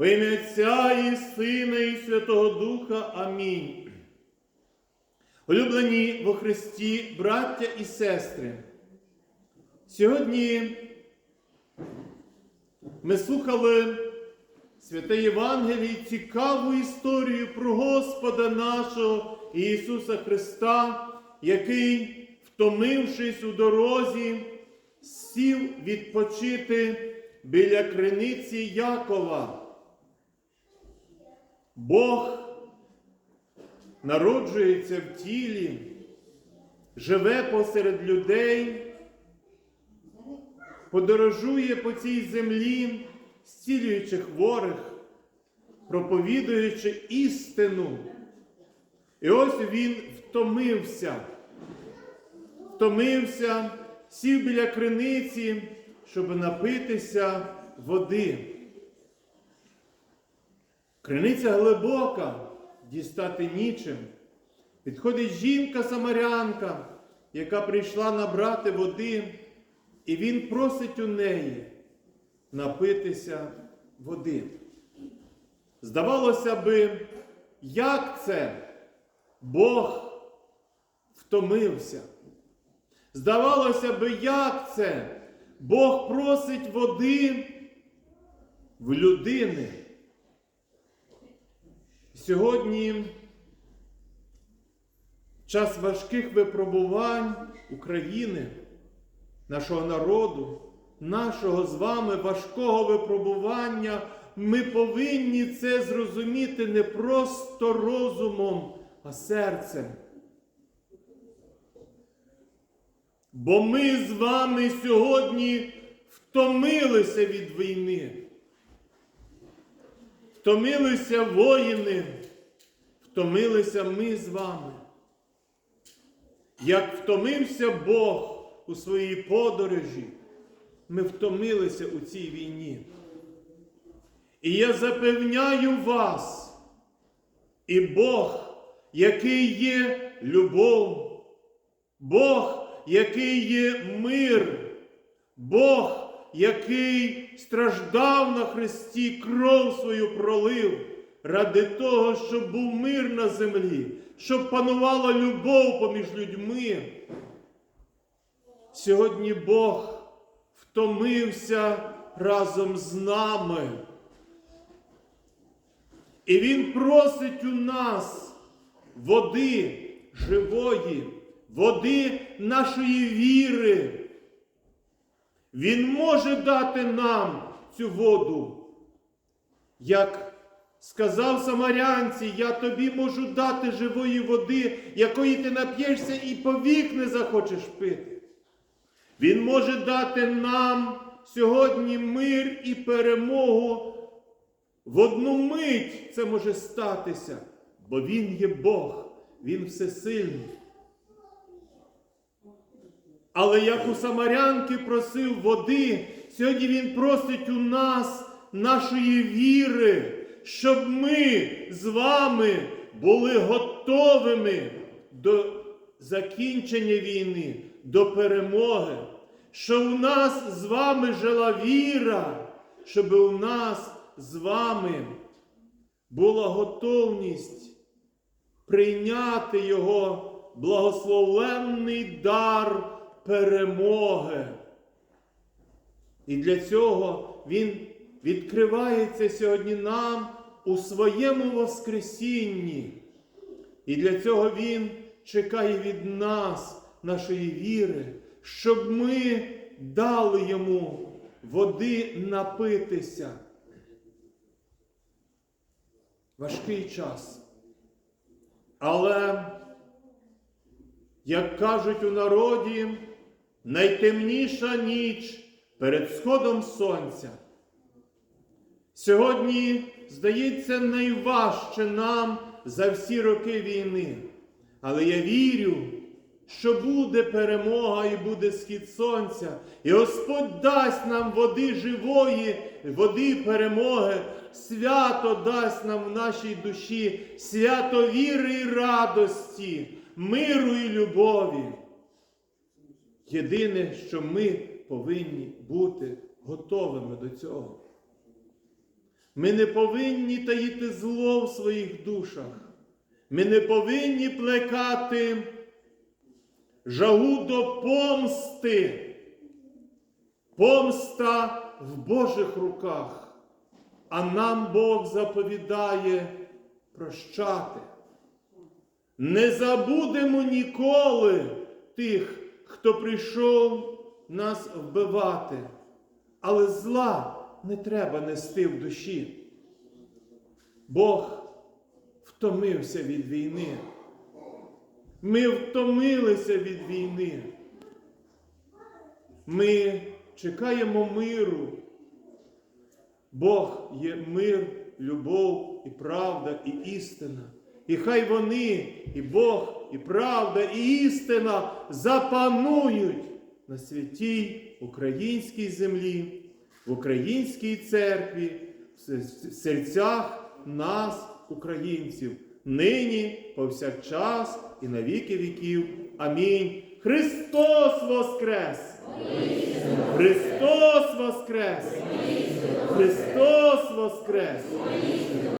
Во ім'я Отця і Сина, і Святого Духа. Амінь. Улюблені во Христі, браття і сестри. Сьогодні ми слухали Святе Євангеліє, цікаву історію про Господа нашого Ісуса Христа, який, втомившись у дорозі, сів відпочити біля криниці Якова. Бог народжується в тілі, живе посеред людей, подорожує по цій землі, зцілюючи хворих, проповідуючи істину. І ось він втомився, втомився, сів біля криниці, щоб напитися води. Криниця глибока, дістати нічим. Підходить жінка-самарянка, яка прийшла набрати води, і він просить у неї напитися води. Здавалося би, як це Бог втомився. Здавалося би, як це Бог просить води в людини. Сьогодні час важких випробувань України, нашого народу, нашого з вами важкого випробування. Ми повинні це зрозуміти не просто розумом, а серцем. Бо ми з вами сьогодні втомилися від війни. Втомилися воїни, втомилися ми з вами. Як втомився Бог у своїй подорожі, ми втомилися у цій війні. І я запевняю вас, і Бог, який є любов, Бог, який є мир, Бог, який страждав на Христі, кров свою пролив ради того, щоб був мир на землі, щоб панувала любов поміж людьми. Сьогодні Бог втомився разом з нами. І Він просить у нас води живої, води нашої віри. Він може дати нам цю воду. Як сказав самарянці, я тобі можу дати живої води, якої ти нап'єшся і повік не захочеш пити. Він може дати нам сьогодні мир і перемогу. В одну мить це може статися, бо Він є Бог, Він всесильний. Але як у Самарянки просив води, сьогодні Він просить у нас нашої віри, щоб ми з вами були готовими до закінчення війни, до перемоги, щоб у нас з вами жила віра, щоб у нас з вами була готовність прийняти Його благословенний дар перемоги. І для цього Він відкривається сьогодні нам у своєму Воскресінні. І для цього Він чекає від нас, нашої віри, щоб ми дали йому води напитися. Важкий час. Але, як кажуть у народі, найтемніша ніч перед сходом сонця. Сьогодні, здається, найважче нам за всі роки війни. Але я вірю, що буде перемога і буде схід сонця, і Господь дасть нам води живої, води перемоги, свято дасть нам в нашій душі, свято віри і радості, миру і любові. Єдине, що ми повинні бути готовими до цього. Ми не повинні таїти зло в своїх душах. Ми не повинні плекати жагу до помсти. Помста в Божих руках, а нам Бог заповідає прощати. Не забудемо ніколи тих, хто прийшов нас вбивати, але зла не треба нести в душі. Бог втомився від війни. Ми втомилися від війни. Ми чекаємо миру. Бог є мир, любов і правда, і істина. І хай вони, і Бог, і правда, і істина запанують на святій українській землі, в українській церкві, в серцях нас, українців, нині, повсякчас і на віки віків. Амінь. Христос Воскрес! Христос Воскрес! Христос Воскрес!